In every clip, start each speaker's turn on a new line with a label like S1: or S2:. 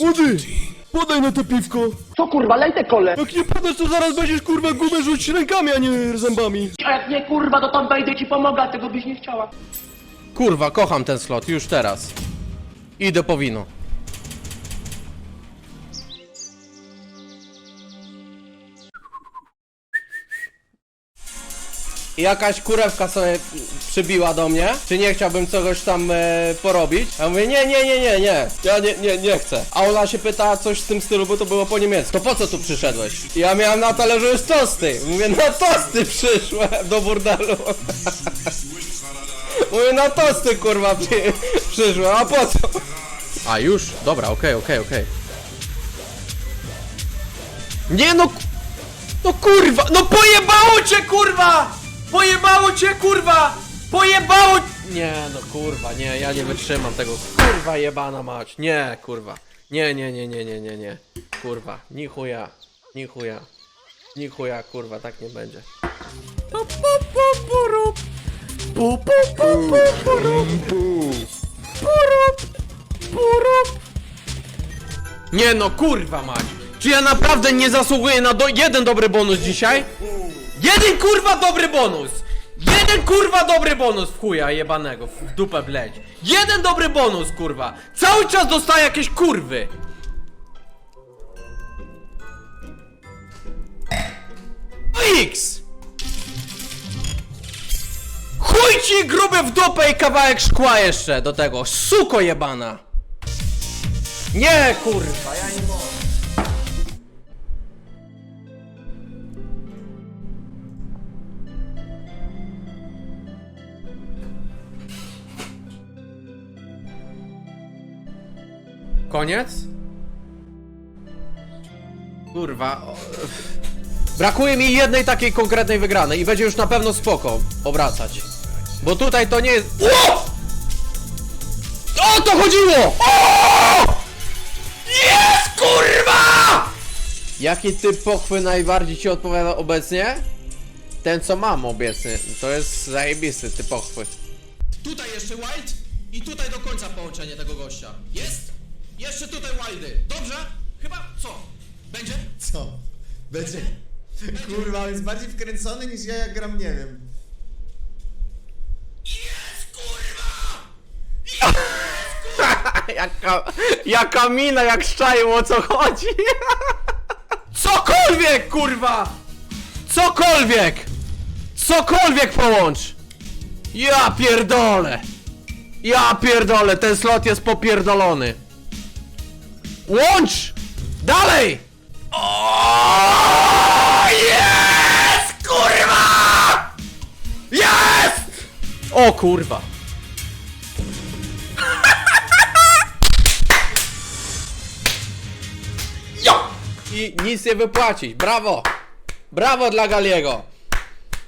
S1: Młody! Podaj na to piwko!
S2: Co kurwa, lej te kole!
S1: Jak nie podasz, to zaraz będziesz kurwa gumę rzucić rękami, a nie zębami!
S2: A jak nie kurwa, to tam wejdę ci pomogę, a tego byś nie chciała.
S3: Kurwa, kocham ten slot, już teraz. Idę po wino. Jakaś kurewka sobie przybiła do mnie, czy nie chciałbym czegoś tam e, porobić. Ja mówię, nie, nie, nie, nie, nie, ja nie, nie, nie chcę. A ona się pyta coś w tym stylu, bo to było po niemiecku. To po co tu przyszedłeś? Ja miałem na talerzu już tosty. Mówię, na tosty przyszłem do burdelu. Mówię, na tosty kurwa przy, przyszłem, a po co? A już? Dobra, okej, okej, okej. Nie no! No kurwa! No pojebało cię kurwa! Pojebało cię kurwa! Pojebało! Nie no kurwa, nie, ja nie wytrzymam tego. Kurwa jebana mać. Nie, kurwa. Nie, nie, nie, nie, nie, nie, nie. Kurwa, ni chuja. Ni chuja. Ni chuja, kurwa, tak nie będzie. Pu, pu, pu. Pu, pu, pu, pu. Nie no, kurwa mać! Czy ja naprawdę nie zasługuję na do jeden dobry bonus dzisiaj? Jeden kurwa dobry bonus! Jeden kurwa dobry bonus w chuja jebanego, w dupę bleć. Jeden dobry bonus kurwa! Cały czas dostaję jakieś kurwy! X! Chuj ci gruby w dupę i kawałek szkła jeszcze do tego, suko jebana! Nie kurwa, ja nie mogę. Koniec? Kurwa. o- Brakuje mi jednej takiej konkretnej wygranej i będzie już na pewno spoko obracać. Bo tutaj to nie jest... O! O to chodziło! O! Jest kurwa! Jaki typ pochwy najbardziej ci odpowiada obecnie? Ten co mam obecnie. To jest zajebisty typ pochwy. Tutaj jeszcze wild i tutaj do końca połączenie tego gościa. Jest? Jeszcze tutaj wildy. Dobrze? Chyba co? Będzie?
S4: Co? Będzie? Kurwa, on jest bardziej wkręcony niż ja jak gram, nie wiem.
S3: Jest kurwa! jaka, jaka mina jak szczaił o co chodzi. Cokolwiek kurwa! Cokolwiek! Cokolwiek połącz! Ja pierdolę! Ja pierdolę, ten slot jest popierdolony. Łącz! Dalej! O, jest! Kurwa! Jest! O kurwa! Jo! I nic nie wypłacić, brawo! Brawo dla Galiego!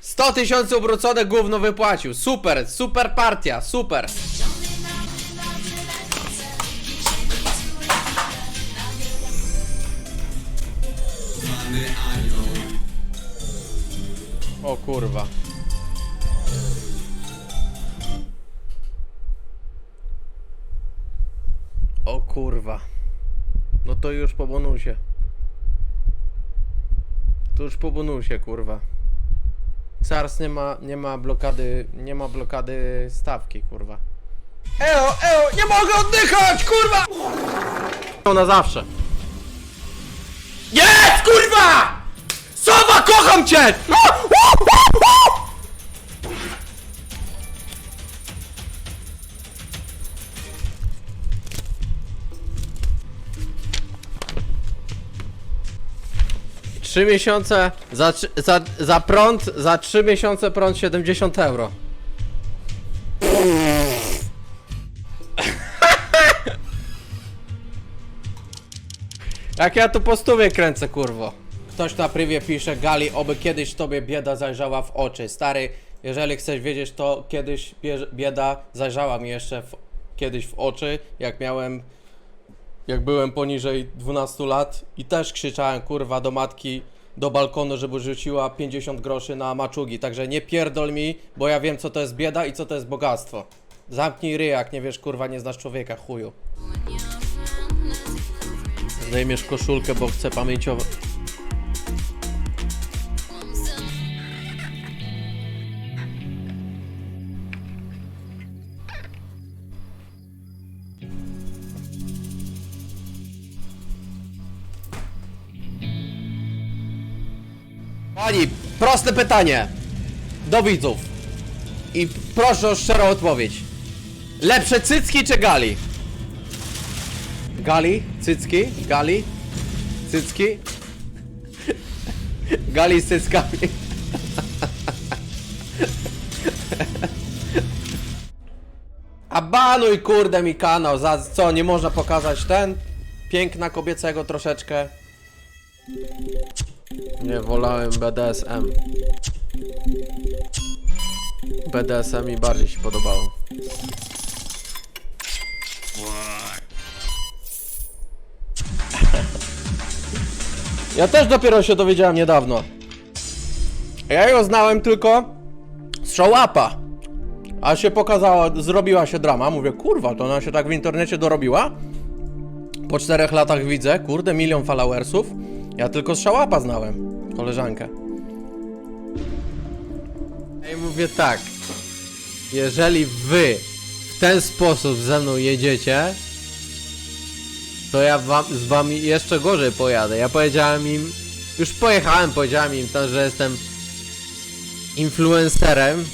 S3: 100 tysięcy obrócone gówno wypłacił, super, super partia, super! O kurwa. O kurwa. No to już po bonusie. To już po bonusie, kurwa. SARS nie ma, nie ma blokady, nie ma blokady stawki, kurwa. Eo, eo, nie mogę oddychać, kurwa! Na zawsze. Jest, kurwa! Sowa, kocham cię! Trzy miesiące za, za, za prąd, za trzy miesiące prąd 70 euro. Jak ja tu po stówie kręcę, kurwo. Ktoś na privie pisze, Gali, oby kiedyś tobie bieda zajrzała w oczy. Stary, jeżeli chcesz wiedzieć, to kiedyś bie- bieda zajrzała mi jeszcze w, kiedyś w oczy, jak miałem jak byłem poniżej 12 lat i też krzyczałem kurwa do matki do balkonu, żeby rzuciła 50 groszy na maczugi. Także nie pierdol mi, bo ja wiem co to jest bieda i co to jest bogactwo. Zamknij ryj, jak nie wiesz kurwa, nie znasz człowieka, chuju. Zdejmiesz koszulkę, bo chcę pamięciowo... Pani, proste pytanie do widzów. I proszę o szczerą odpowiedź. Lepsze cycki czy gali? Gali? Cycki? Gali? Cycki? Gali z cyckami. A banuj kurde mi kanał, za co nie można pokazać ten? Piękna kobiecego troszeczkę. Nie, wolałem BDSM. BDSM mi bardziej się podobało. Ja też dopiero się dowiedziałem niedawno. Ja ją znałem tylko z Showapa. A się pokazała, zrobiła się drama. Mówię, kurwa, to ona się tak w internecie dorobiła? Po czterech latach widzę, kurde, milion followersów. Ja tylko z Showapa znałem koleżankę. Ja mówię tak. Jeżeli wy w ten sposób ze mną jedziecie, to ja wam, z wami jeszcze gorzej pojadę. Ja powiedziałem im, już pojechałem, powiedziałem im to, że jestem influencerem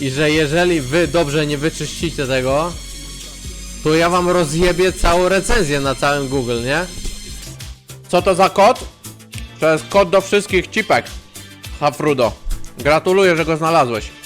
S3: i że jeżeli wy dobrze nie wyczyścicie tego, to ja wam rozjebię całą recenzję na całym Google, nie? Co to za kod? To jest kod do wszystkich cipek. Hafrudo. Gratuluję, że go znalazłeś.